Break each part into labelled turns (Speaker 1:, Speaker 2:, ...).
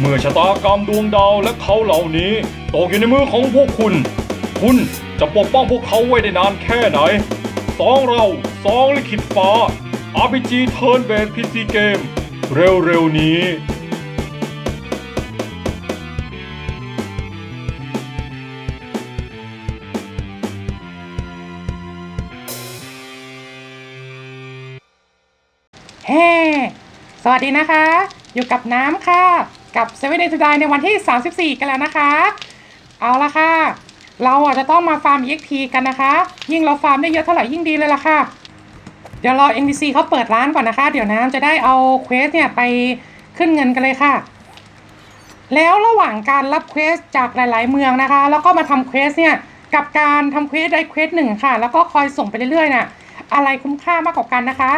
Speaker 1: เมื่อชะตากรรมดวงดาวและเขาเหล่านี้ตกอยู่ในมือของพวกคุณ คุณจะปกป้องพวกเขาไว้ได้นานแค่ไหนสองเราสองลิขิตฟ้า RPG Turn Based PC Game เร็วๆนี้
Speaker 2: เฮ้ สวัสดีนะคะ อยู่กับน้ำค่ะ กับเซเว่นเดย์ทูดในวันที่ 34 กันแล้วนะคะ เอาละค่ะ เราอะจะต้องมาฟาร์ม EXP กันนะคะ ยิ่งเราฟาร์มได้เยอะเท่าไหร่ยิ่งดีเลยล่ะค่ะ เดี๋ยวรอ NPC เขาเปิดร้านก่อนนะคะ เดี๋ยวน้ำจะได้เอาเควสเนี่ยไปขึ้นเงินกันเลยค่ะ แล้วระหว่างการรับเควสจากหลาย ๆ เมืองนะคะ แล้วก็มาทำเควสเนี่ยกับการทำเควสได้เควสหนึ่งค่ะ แล้วก็คอยส่งไปเรื่อยๆน่ะอะไรคุ้มค่ามากกว่ากันนะคะ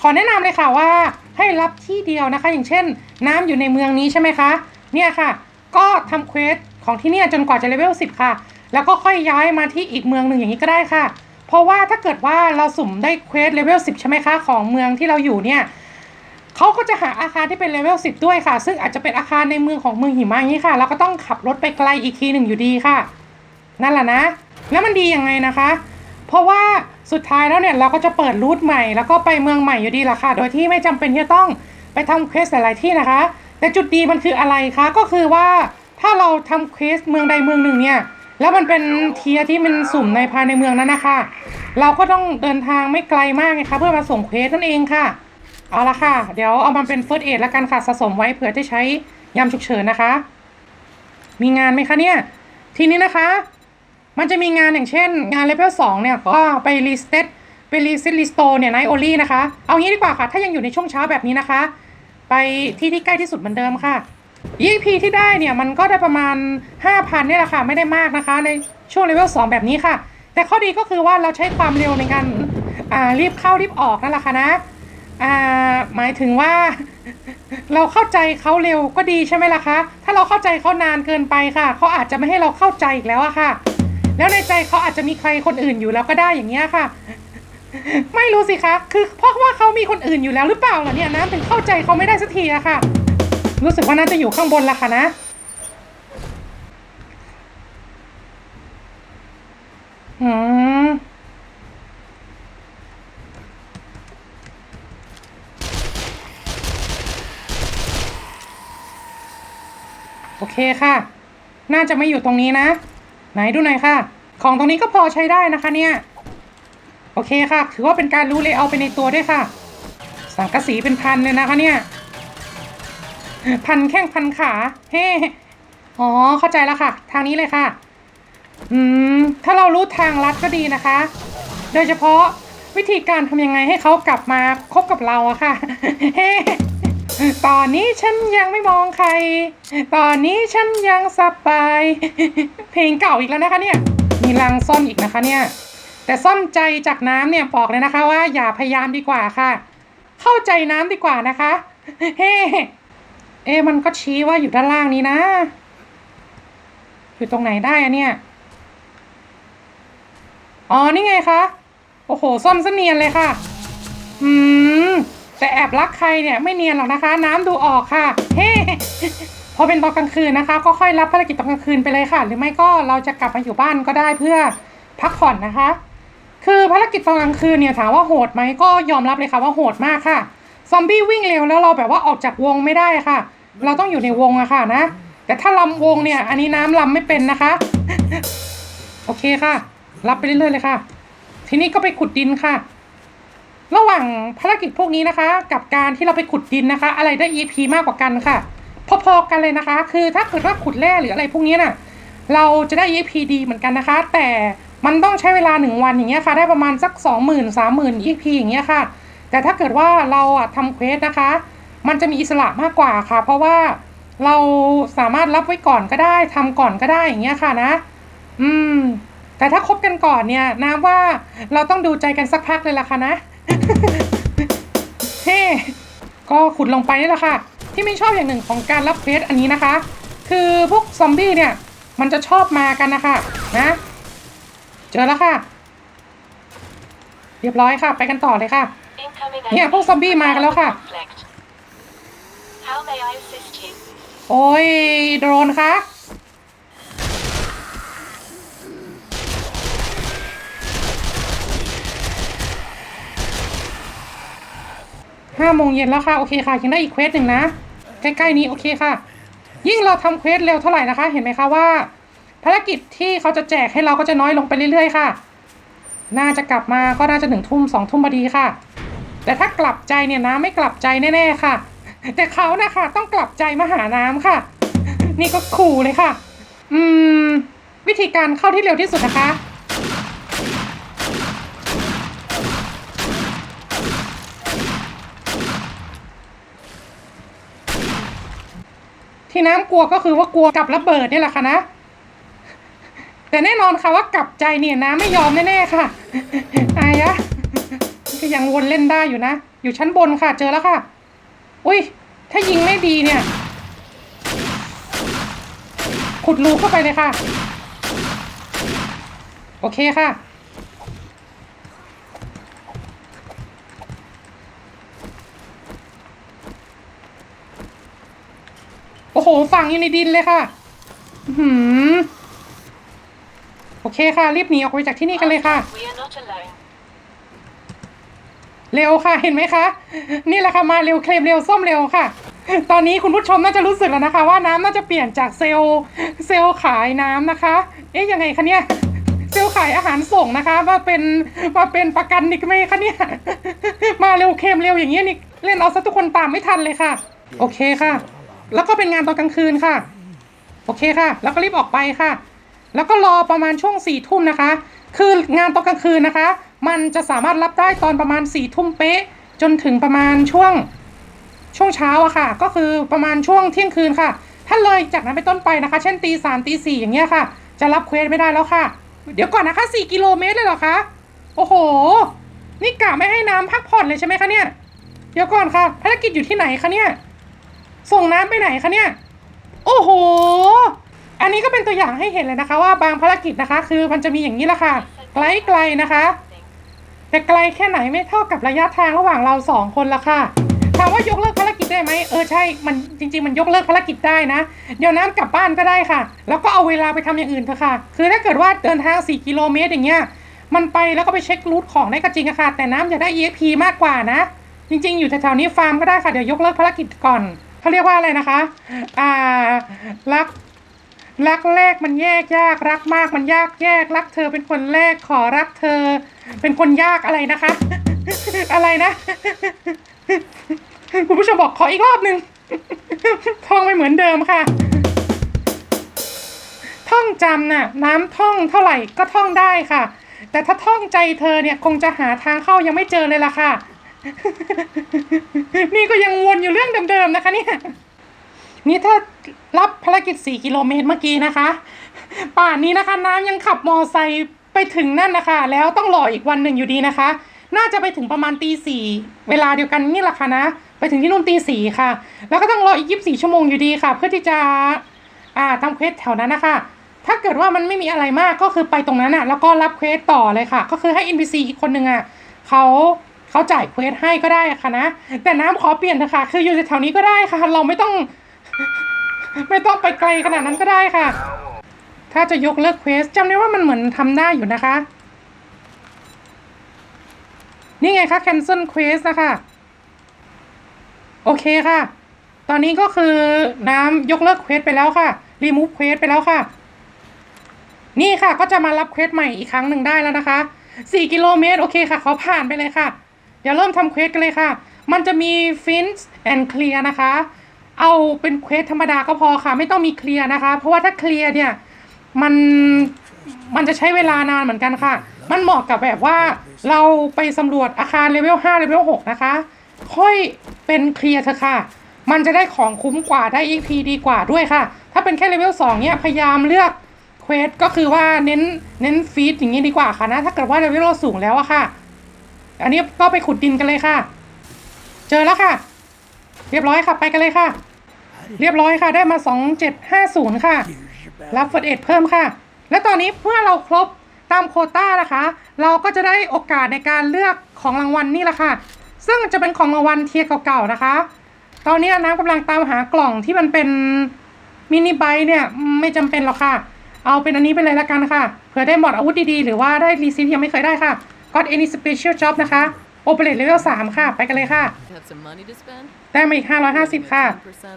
Speaker 2: ขอแนะนำเลยค่ะว่า ให้รับที่เดียวนะคะ อย่างเช่น น้ำอยู่ในเมืองนี้ใช่ไหมคะเนี่ยค่ะ ก็ทำเควสของที่เนี่ยจนกว่าจะเลเวล10 ค่ะ แล้วก็ค่อยย้ายมาที่อีกเมืองหนึ่งอย่างนี้ก็ได้ค่ะ เพราะว่าถ้าเกิดว่าเราสุ่มได้เควสเลเวล10 ใช่ไหมคะของเมืองที่เราอยู่เนี่ยเขาก็จะหาอาคารที่เป็นเลเวล10 ด้วยค่ะ ซึ่งอาจจะเป็นอาคารในเมืองของเมืองหิมะอย่างนี้ค่ะเราก็ต้องขับรถไปไกลอีกทีหนึ่งอยู่ดีค่ะ นั่นแหละนะ แล้วมันดียังไงนะคะ เพราะว่า สุดท้ายแล้วเนี่ยเราก็จะเปิดรูทใหม่ แล้วก็ไปเมืองใหม่อยู่ดีละค่ะ โดยที่ไม่จำเป็นที่จะต้องไปทำเควสหลายที่นะคะ แต่จุดดีมันคืออะไรคะ ก็คือว่าถ้าเราทำเควสเมืองใดเมืองหนึ่งเนี่ย แล้วมันเป็นเทียที่มันสุ่มในภายในเมืองนั้นนะคะ เราก็ต้องเดินทางไม่ไกลมากไงคะเพื่อมาส่งเควสนั่นเองค่ะ เอาละค่ะ เดี๋ยวเอามาเป็นเฟิร์สเอดแล้วกันค่ะสะสมไว้เผื่อจะใช้ยามฉุกเฉินนะคะ มีงานไหมคะเนี่ย ทีนี้นะคะ มันจะมีงานอย่างเช่นงานเลเวลสองเนี่ยก็ไปรีสเตตไปรีเซตรีสโตเนี่ยไนโอลี่นะคะ เอางี้ดีกว่าค่ะ ถ้ายังอยู่ในช่วงเช้าแบบนี้นะคะ ไปที่ที่ใกล้ที่สุดเหมือนเดิมค่ะ EP ที่ได้เนี่ยมันก็ได้ประมาณ 5,000เนี่ยแหละค่ะ ไม่ได้มากนะคะ ในช่วงเลเวล2แบบนี้ค่ะ แต่ข้อดีก็คือว่าเราใช้ความเร็วในการอ่ารีบเข้ารีบออกนั่นแหละค่ะนะอ่าหมายถึงว่า เราเข้าใจเขาเร็วก็ดีใช่ไหมล่ะคะ ถ้าเราเข้าใจเขานานเกินไปค่ะเขาอาจจะไม่ให้เราเข้าใจอีกแล้วอะค่ะ แล้วในใจเขาอาจจะมีใครคนอื่นอยู่แล้วก็ได้อย่างเงี้ยค่ะ ไม่รู้สิคะ คือเพราะว่าเขามีคนอื่นอยู่แล้วหรือเปล่าล่ะเนี่ยนะถึงเข้าใจเขาไม่ได้สักทีอะค่ะ รู้สึกว่าน่าจะอยู่ข้างบนละค่ะนะอืมโอเคค่ะ น่าจะไม่อยู่ตรงนี้นะ ไหนดูหน่อยค่ะ ของตรงนี้ก็พอใช้ได้นะคะเนี่ยโอเคค่ะ ถือว่าเป็นการรู้เลยเอาไปในตัวด้วยค่ะ สังกะสีเป็นพันเลยนะคะเนี่ยพันแข้งพันขาเฮ้อ๋อเข้าใจแล้วค่ะ ทางนี้เลยค่ะ อืม ถ้าเรารู้ทางลัดก็ดีนะคะ โดยเฉพาะวิธีการทำยังไงให้เขากลับมาคบกับเราอะค่ะเฮ้ ตอนนี้ฉันยังไม่มองใคร ตอนนี้ฉันยังสบาย เพลงเก่าอีกแล้วนะคะเนี่ย มีรังซ่อนอีกนะคะเนี่ย แต่ซ่อนใจจากน้ำเนี่ยบอกเลยนะคะว่าอย่าพยายามดีกว่าค่ะ เข้าใจน้ำดีกว่านะคะ เฮ้ เอ๊มันก็ชี้ว่าอยู่ด้านล่างนี้นะ อยู่ตรงไหนได้อะเนี่ย อ๋อ นี่ไงคะ โอ้โห ซ่อมเสเนียนเลยค่ะ อืม แต่แอบรักใครเนี่ยไม่เนียนหรอกนะคะ น้ำดูออกค่ะ เฮ้พอเป็นตอนกลางคืนนะคะ ก็ค่อยรับภารกิจตอนกลางคืนไปเลยค่ะ หรือไม่ก็เราจะกลับมาอยู่บ้านก็ได้เพื่อพักผ่อนนะคะ คือภารกิจตอนกลางคืนเนี่ยถามว่าโหดไหมก็ยอมรับเลยค่ะว่าโหดมากค่ะ ซอมบี้วิ่งเร็วแล้วเราแบบว่าออกจากวงไม่ได้ค่ะ เราต้องอยู่ในวงอะค่ะนะ แต่ถ้าลำวงเนี่ย อันนี้น้ำลำไม่เป็นนะคะ โอเคค่ะ รับไปเรื่อยๆเลยค่ะ ทีนี้ก็ไปขุดดินค่ะ ระหว่างภารกิจพวกนี้นะคะ กับการที่เราไปขุดดินนะคะ อะไรได้ EP มากกว่ากันค่ะ พอๆกันเลยนะคะ คือถ้าเกิดว่าขุดแร่หรืออะไรพวกนี้น่ะเราจะได้ EP ดีเหมือนกันนะคะ แต่มันต้องใช้เวลาหนึ่งวันอย่างเงี้ยค่ะ ได้ประมาณสักสองหมื่นสามหมื่น EP อย่างเงี้ยค่ะ แต่ถ้าเกิดว่าเราอะทำเควสนะคะ มันจะมีอิสระมากกว่าค่ะ เพราะว่าเราสามารถรับไว้ก่อนก็ได้ทำก่อนก็ได้อย่างเงี้ยค่ะนะ อืม แต่ถ้าคบกันก่อนเนี่ยน้ำว่าเราต้องดูใจกันสักพักเลยล่ะค่ะนะ เฮ้ก็ขุดลงไปนี่แหละค่ะ ที่ไม่ชอบอย่างหนึ่งของการรับเควสอันนี้นะคะ คือพวกซอมบี้เนี่ย มันจะชอบมากันนะคะนะเจอแล้วค่ะ เรียบร้อยค่ะ ไปกันต่อเลยค่ะ
Speaker 3: Incoming
Speaker 2: เนี่ยพวกซอมบี้มากันแล้วค่ะ
Speaker 3: conflict. How may I assist you?
Speaker 2: โอโอ้ยโดรนคะ ห้าโมงเย็นแล้วค่ะ โอเคค่ะ ยังได้อีกเควสหนึ่งนะ ใกล้ๆนี้โอเคค่ะ ยิ่งเราทำเควสเร็วเท่าไหร่นะคะ เห็นไหมคะว่า ภารกิจที่เขาจะแจกให้เราก็จะน้อยลงไปเรื่อยๆค่ะ น่าจะกลับมาก็น่าจะหนึ่งทุ่มสองทุ่มพอดีค่ะ แต่ถ้ากลับใจเนี่ยนะไม่กลับใจแน่ๆค่ะ แต่เขานะคะต้องกลับใจมาหาน้ำค่ะ นี่ก็ขู่เลยค่ะ อืม วิธีการเข้าที่เร็วที่สุดนะคะ ที่น้ำกลัวก็คือว่ากลัวกับระเบิดนี่แหละค่ะนะ แต่แน่นอนค่ะว่ากลับใจเนี่ยน้ำไม่ยอมแน่ๆค่ะอายะก็ยังวนเล่นได้อยู่นะ อยู่ชั้นบนค่ะ เจอแล้วค่ะ อุ้ย ถ้ายิงไม่ดีเนี่ย ขุดรูเข้าไปเลยค่ะ โอเคค่ะ โอ้โห ฝังอยู่ในดินเลยค่ะหืมโอเคค่ะ รีบหนีออกไปจากที่นี่กันเลยค่ะ เร็วค่ะ เห็นไหมคะ นี่แหละค่ะมาเร็วเคลมเร็วส้มเร็วค่ะ ตอนนี้คุณผู้ชมน่าจะรู้สึกแล้วนะคะ ว่าน้ำน่าจะเปลี่ยนจากเซลล์เซลล์ขายน้ำนะคะ เอ๊ะยังไงคะเนี่ยเซลล์ขายอาหารส่งนะคะมาเป็นมาเป็นประกันนิกไหมคะเนี่ยมาเร็วเคลมเร็วอย่างเงี้ยนี่เล่นเอาซะทุกคนตามไม่ทันเลยค่ะ โอเคค่ะ แล้วก็เป็นงานตอนกลางคืนค่ะ โอเคค่ะ แล้วก็รีบออกไปค่ะ แล้วก็รอประมาณช่วงสี่ทุ่มนะคะ คืองานตอนกลางคืนนะคะ มันจะสามารถรับได้ตอนประมาณสี่ทุ่มเป๊ะ จนถึงประมาณช่วงช่วงเช้าอะค่ะ ก็คือประมาณช่วงเที่ยงคืนค่ะ ถ้าเลยจากนั้นไปต้นไปนะคะ เช่นตีสามตีสี่อย่างเงี้ยค่ะ จะรับเควสไม่ได้แล้วค่ะ เดี๋ยวก่อนนะคะสี่กิโลเมตรเลยเหรอคะ โอ้โห นี่กะไม่ให้น้ำพักผ่อนเลยใช่ไหมคะเนี่ย เดี๋ยวก่อนค่ะภารกิจอยู่ที่ไหนคะเนี่ย ส่งน้ำไปไหนคะเนี่ย โอ้โห อันนี้ก็เป็นตัวอย่างให้เห็นเลยนะคะ ว่าบางภารกิจนะคะ คือมันจะมีอย่างนี้ละค่ะ ไกลๆนะคะ แต่ไกลแค่ไหนไม่เท่ากับระยะทางระหว่างเราสองคนละค่ะถามว่ายกเลิกภารกิจได้ไหมเออใช่มันจริง ๆ มันยกเลิกภารกิจได้นะ เดี๋ยวน้ำกลับบ้านก็ได้ค่ะ แล้วก็เอาเวลาไปทำอย่างอื่นเถอะค่ะ คือถ้าเกิดว่าเดินทาง 4 กิโลเมตรอย่างเงี้ยมันไปแล้วก็ไปเช็ครูทของได้ก็จริงอะค่ะ แต่น้ำอยากได้ EXP มากกว่านะ จริง ๆ อยู่แถวๆนี้ฟาร์มก็ได้ค่ะ เดี๋ยวยกเลิกภารกิจก่อน เขาเรียกว่าอะไรนะคะ อ่า รัก รักแรกมันแยกยาก รักมากมันยากแยก รักเธอเป็นคนแรก ขอรักเธอ เป็นคนยากอะไรนะคะ อะไรนะ คุณผู้ชมบอกขออีกรอบหนึ่งท่องไม่เหมือนเดิมค่ะ ท่องจำน่ะ น้ำท่องเท่าไหร่ก็ท่องได้ค่ะ แต่ถ้าท่องใจเธอเนี่ยคงจะหาทางเข้ายังไม่เจอเลยล่ะค่ะ นี่ก็ยังวนอยู่เรื่องเดิมๆนะคะเนี่ย นี่ถ้ารับภารกิจ 4 กิโลเมตรเมื่อกี้นะคะ ป่านนี้นะคะน้ำยังขับมอไซค์ไปถึงนั่นนะคะ แล้วต้องรออีกวันหนึ่งอยู่ดีนะคะ น่าจะไปถึงประมาณตีสี่เวลาเดียวกันนี่แหละค่ะนะ ไปถึงที่นู่นตีสี่ค่ะ แล้วก็ต้องรออีก24ชั่วโมงอยู่ดีค่ะ เพื่อที่จะ อ่าทำเควสแถวนั้นนะคะ ถ้าเกิดว่ามันไม่มีอะไรมากก็คือไปตรงนั้นอะแล้วก็รับเควสต่อเลยค่ะ ก็คือให้ NPC อีกคนหนึ่งอะเขา เขาจ่ายเควสให้ก็ได้ค่ะนะ แต่น้ำขอเปลี่ยนเถอะคะ คืออยู่แถวๆนี้ก็ได้ค่ะ เราไม่ต้อง ไม่ต้องไปไกลขนาดนั้นก็ได้ค่ะ ถ้าจะยกเลิกเควสจำได้ว่ามันเหมือนทำได้อยู่นะคะ นี่ไงคะ cancel quest นะคะ โอเคค่ะ ตอนนี้ก็คือน้ำยกเลิกเควสไปแล้วค่ะ remove เควสไปแล้วค่ะ นี่ค่ะก็จะมารับเควสใหม่อีกครั้งหนึ่งได้แล้วนะคะ 4 กิโลเมตร โอเคค่ะเขอผ่านไปเลยค่ะ เดี๋ยวเริ่มทำเควสกันเลยค่ะ มันจะมี fins and clear นะคะ เอาเป็นเควสธรรมดาก็พอค่ะ ไม่ต้องมีเคลียร์นะคะ เพราะว่าถ้าเคลียร์เนี่ย มันมันจะใช้เวลานานเหมือนกันค่ะ มันเหมาะกับแบบว่าเราไปสำรวจอาคารเลเวล5เลเวล6นะคะ ค่อยเป็นเคลียร์เถอะค่ะ มันจะได้ของคุ้มกว่าได้ EP ดีกว่าด้วยค่ะ ถ้าเป็นแค่เลเวล2เนี่ยพยายามเลือกเควสก็คือว่าเน้นเน้นฟีดอย่างนี้ดีกว่าค่ะนะ ถ้าเกิดว่าเลเวลเราสูงแล้วอะค่ะ อันนี้ก็ไปขุดดินกันเลยค่ะ เจอแล้วค่ะ เรียบร้อยค่ะ ไปกันเลยค่ะ เรียบร้อยค่ะ ได้มา 2750 ค่ะ รับเฟิร์เอ็ดเพิ่มค่ะ และตอนนี้เมื่อเราครบตามโคต้านะคะ เราก็จะได้โอกาสในการเลือกของรางวัลนี่แหละค่ะ ซึ่งจะเป็นของรางวัลเทียเก่าๆนะคะ ตอนนี้น้ำกำลังตามหากล่องที่มันเป็นมินิไบค์เนี่ยไม่จำเป็นหรอกค่ะ เอาเป็นอันนี้ไปเลยละกันค่ะ เผื่อได้หมดอาวุธดีๆ หรือว่าได้รีซีฟยังไม่เคยได้ค่ะ Got any special job นะคะ Operate level 3 ค่ะ ไปกันเลยค่ะ
Speaker 3: Have some money to spend?
Speaker 2: ได้มาอีก 550 ค่ะ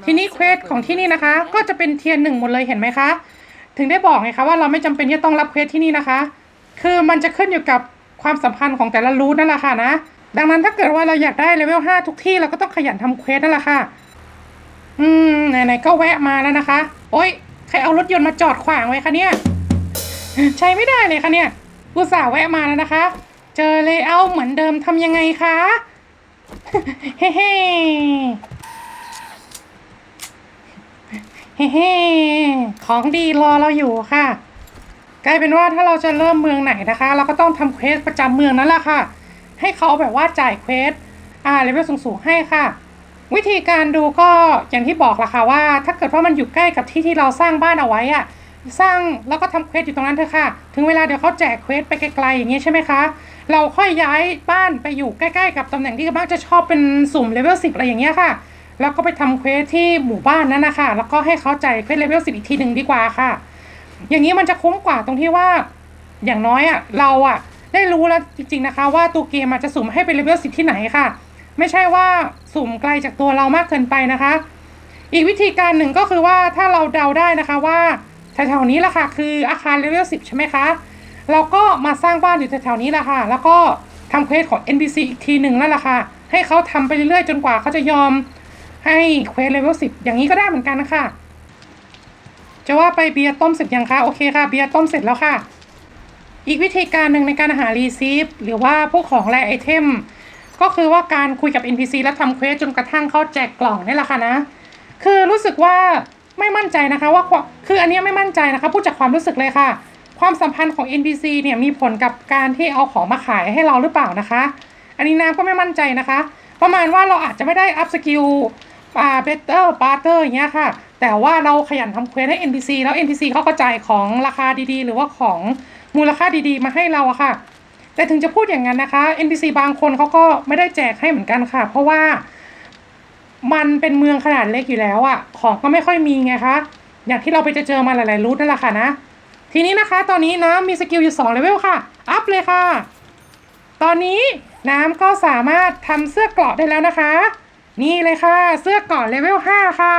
Speaker 2: ทีนี้เควสของที่นี่นะคะ ก็จะเป็นเทียนหนึ่งหมดเลยเห็นไหมคะ ถึงได้บอกไงคะว่าเราไม่จำเป็นที่จะต้องรับเควสที่นี่นะคะ คือมันจะขึ้นอยู่กับความสัมพันธ์ของแต่ละรูทนั่นแหละค่ะนะ ดังนั้นถ้าเกิดว่าเราอยากได้เลเวล 5 ทุกที่เราก็ต้องขยันทำเควสนั่นแหละค่ะ อืม ไหนๆก็แวะมาแล้วนะคะ โอ๊ย ใครเอารถยนต์มาจอดขวางไว้คะเนี่ย ใช้ไม่ได้เลยค่ะเนี่ยอุตส่าห์แวะมาแล้วนะคะ เจอเลยเอาเหมือนเดิมทำยังไงคะเฮ้เฮ้เฮ้เฮ้ของดีรอเราอยู่ค่ะ กลายเป็นว่าถ้าเราจะเริ่มเมืองไหนนะคะ เราก็ต้องทำเควสประจำเมืองนั่นแหละค่ะ ให้เขาแบบว่าจ่ายเควสอ่าเลเวลสูงๆให้ค่ะ วิธีการดูก็อย่างที่บอกละค่ะว่า ถ้าเกิดว่ามันอยู่ใกล้กับที่ที่เราสร้างบ้านเอาไว้อะ สร้างแล้วก็ทำเควสอยู่ตรงนั้นเถอะค่ะ ถึงเวลาเดี๋ยวเขาแจกเควสไปไกลๆอย่างนี้ใช่ไหมคะ เราค่อยย้ายบ้านไปอยู่ใกล้ๆกับตำแหน่งที่มักจะชอบเป็นสุ่มเลเวลสิบอะไรอย่างเงี้ยค่ะ แล้วก็ไปทำเควสที่หมู่บ้านนั้นนะคะ แล้วก็ให้เขาจ่ายเควสเลเวลสิบอีกทีหนึ่งดีกว่าค่ะ อย่างนี้มันจะคุ้มกว่าตรงที่ว่า อย่างน้อยอะเราอะได้รู้แล้วจริงๆนะคะ ว่าตัวเกมอาจจะสุ่มให้เป็นเลเวลสิบที่ไหนค่ะ ไม่ใช่ว่าสุ่มไกลจากตัวเรามากเกินไปนะคะ อีกวิธีการหนึ่งก็คือว่าถ้าเราเดาได้นะคะว่า แถวๆนี้แหละค่ะ คืออาคารเลเวลสิบใช่ไหมคะ เราก็มาสร้างบ้านอยู่แถวๆนี้แหละค่ะ แล้วก็ทำเควสของ NPC อีกทีหนึ่งนั่นแหละค่ะ ให้เขาทำไปเรื่อยๆ จนกว่าเขาจะยอมให้เควสเลเวลสิบอย่างนี้ก็ได้เหมือนกันนะคะ จะว่าไปเบียร์ต้มเสร็จยังคะโอเคค่ะ เบียร์ต้มเสร็จแล้วค่ะ อีกวิธีการหนึ่งในการหารีซีฟหรือว่าพวกของแรไอเทมก็คือว่าการคุยกับ NPC แล้วทำเควสจนกระทั่งเขาแจกกล่องนี่แหละค่ะนะ คือรู้สึกว่า ไม่มั่นใจนะคะว่าคืออันนี้ไม่มั่นใจนะคะพูดจากความรู้สึกเลยค่ะ ความสัมพันธ์ของ NPC เนี่ยมีผลกับการที่เอาของมาขายให้เราหรือเปล่านะคะ อันนี้น้ำก็ไม่มั่นใจนะคะ ประมาณว่าเราอาจจะไม่ได้อัพสกิลอ่าเบเตอร์ปาร์เตอร์อย่างเงี้ยค่ะ แต่ว่าเราขยันทำเควสให้ NPC แล้ว NPC เขาก็จ่ายของราคาดีๆ หรือว่าของมูลค่าดีๆ มาให้เราอะค่ะ แต่ถึงจะพูดอย่างนั้นนะคะ NPC บางคนเขาก็ไม่ได้แจกให้เหมือนกันค่ะ เพราะว่า มันเป็นเมืองขนาดเล็กอยู่แล้วอะของก็ไม่ค่อยมีไงคะ อย่างที่เราไปจะเจอมาหลายๆรูทนั่นแหละค่ะนะ ทีนี้นะคะ ตอนนี้น้ำมีสกิลอยู่2เลเวลค่ะ อัพเลยค่ะ ตอนนี้น้ำก็สามารถทำเสื้อเกราะได้แล้วนะคะ นี่เลยค่ะ เสื้อเกราะเลเวล5ค่ะ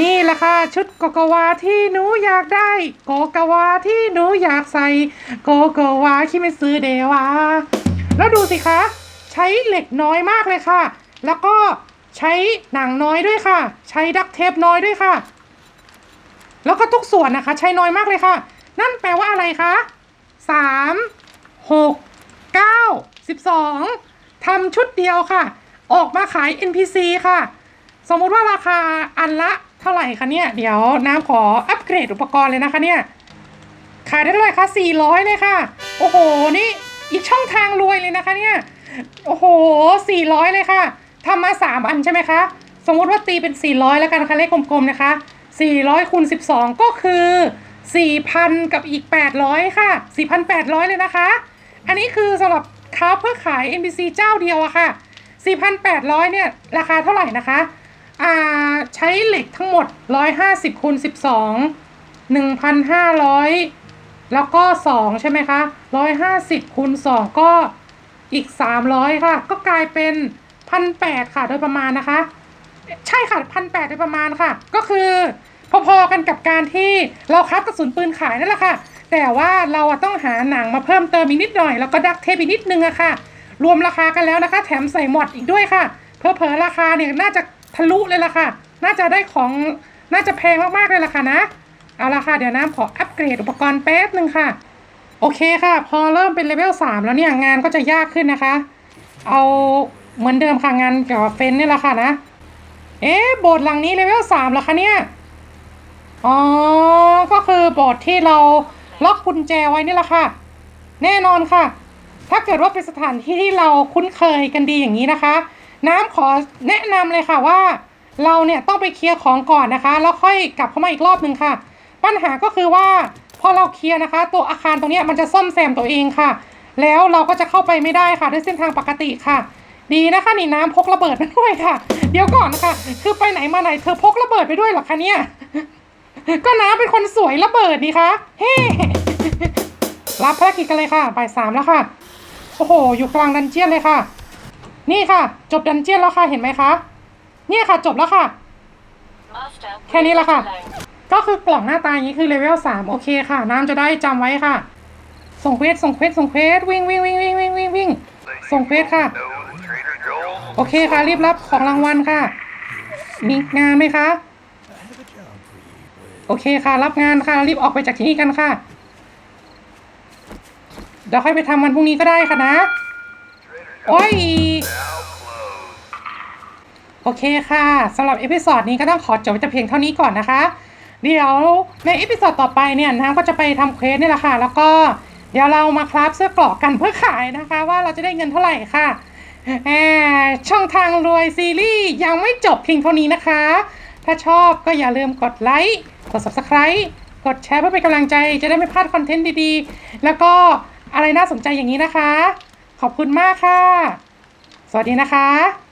Speaker 2: นี่แหละค่ะ ชุดโกโกวาที่หนูอยากได้ โกโกวาที่หนูอยากใส่ โกโกวาคิไม่ซื้อเดวาแล้วดูสิคะ ใช้เหล็กน้อยมากเลยค่ะ แล้วก็ ใช้หนังน้อยด้วยค่ะ ใช้ดักเทปน้อยด้วยค่ะ แล้วก็ทุกส่วนนะคะ ใช้น้อยมากเลยค่ะ นั่นแปลว่าอะไรคะสามหกเก้าสิบสองทำชุดเดียวค่ะ ออกมาขาย NPC ค่ะ สมมุติว่าราคาอันละเท่าไหร่คะเนี่ย เดี๋ยวน้ำขออัปเกรดอุปกรณ์เลยนะคะเนี่ย ขายได้เท่าไหร่คะ400 เลยค่ะ โอ้โห นี่อีกช่องทางรวยเลยนะคะเนี่ย โอ้โห 400 เลยค่ะ ทำมา 3 อันใช่ไหมคะ สมมุติว่าตีเป็น 400 แล้วกันนะคะเลขกลมๆนะคะ 400คูณ12 ก็คือ 4,000 กับอีก 800 ค่ะ 4,800 เลยนะคะ อันนี้คือสำหรับค้าเพื่อขาย NPC เจ้าเดียวอะค่ะ 4,800 เนี่ย ราคาเท่าไหร่นะคะอ่าใช้เหล็กทั้งหมด 150คูณ12 1,500 แล้วก็ 2 ใช่ไหมคะ 150คูณ2 ก็อีก 300 ค่ะ ก็กลายเป็น 1,800ค่ะโดยประมาณนะคะ ใช่ค่ะ1,800โดยประมาณค่ะ ก็คือพอๆกันกับการที่เราคับกระสุนปืนขายนั่นแหละค่ะ แต่ว่าเราต้องหาหนังมาเพิ่มเติมอีกนิดหน่อย แล้วก็ดักเทปอีกนิดนึงอะค่ะ รวมราคากันแล้วนะคะ แถมใส่หมดอีกด้วยค่ะ เพอเพอราคาเนี่ยน่าจะทะลุเลยล่ะค่ะ น่าจะได้ของน่าจะแพงมากๆเลยล่ะค่ะนะ เอาละค่ะเดี๋ยวน้ำขออัปเกรดอุปกรณ์แป๊บหนึ่งค่ะ โอเคค่ะ พอเริ่มเป็นเลเวลสามแล้วเนี่ยงานก็จะยากขึ้นนะคะ เอา เหมือนเดิมค่ะงานเกี่ยวกับเฟนนี่แหละค่ะนะ เอ๊ะโบสถ์หลังนี้เลเวลสามเหรอคะเนี่ย อ๋อ ก็คือโบสถ์ที่เราล็อกกุญแจไว้นี่แหละค่ะ แน่นอนค่ะ ถ้าเกิดว่าเป็นสถานที่ที่เราคุ้นเคยกันดีอย่างนี้นะคะ น้ำขอแนะนำเลยค่ะว่า เราเนี่ยต้องไปเคลียร์ของก่อนนะคะ แล้วค่อยกลับเข้ามาอีกรอบหนึ่งค่ะ ปัญหาก็คือว่าพอเราเคลียร์นะคะ ตัวอาคารตรงนี้มันจะซ่อมแซมตัวเองค่ะ แล้วเราก็จะเข้าไปไม่ได้ค่ะด้วยเส้นทางปกติค่ะ ดีนะคะนี่น้ำพกระเบิดมาด้วยค่ะ เดี๋ยวก่อนนะคะ คือไปไหนมาไหนเธอพกระเบิดไปด้วยหรอคะเนี่ย ก็น้ำเป็นคนสวยระเบิดนี่คะเฮ้รับภารกิจกันเลยค่ะบ่ายสามแล้วค่ะ โอ้โห อยู่กลางดันเจียนเลยค่ะ นี่ค่ะ จบดันเจียนแล้วค่ะเห็นไหมคะ เนี่ยค่ะจบแล้วค่ะ แค่นี้ละค่ะ ก็คือกล่องหน้าตาอย่างนี้คือเลเวลสามโอเคค่ะ น้ำจะได้จำไว้ค่ะ ส่งเควสส่งเควสส่งเควสวิ่งวิ่งวิ่งวิ่งวิ่งวิ่งวิ่งส่งเควสค่ะ โอเคค่ะรีบรับของรางวัลค่ะ มีงานไหมคะ โอเคค่ะ รับงานค่ะ รีบออกไปจากที่นี่กันค่ะ เดี๋ยวค่อยไปทำวันพรุ่งนี้ก็ได้ค่ะนะ โอ้ย โอเคค่ะสำหรับเอพิ o d ดนี้ก็ต้องขอจบไว้แต่เพียงเท่านี้ก่อนนะคะ เดี๋ยวในเอพิ o d ดต่อไปเนี่ยน้ำก็จะไปทำเควสนี่แหละค่ะ แล้วก็เดี๋ยวเรามาคราฟเสื้อกราะกันเพื่อขายนะคะ ว่าเราจะได้เงินเท่าไหร่ค่ะ ช่องทางรวยซีรีส์ยังไม่จบเพียงเท่านี้นะคะ ถ้าชอบก็อย่าลืมกดไลค์ กด subscribe กดแชร์เพื่อเป็นกำลังใจจะได้ไม่พลาดคอนเทนต์ดีๆ แล้วก็อะไรน่าสนใจอย่างนี้นะคะ ขอบคุณมากค่ะ สวัสดีนะคะ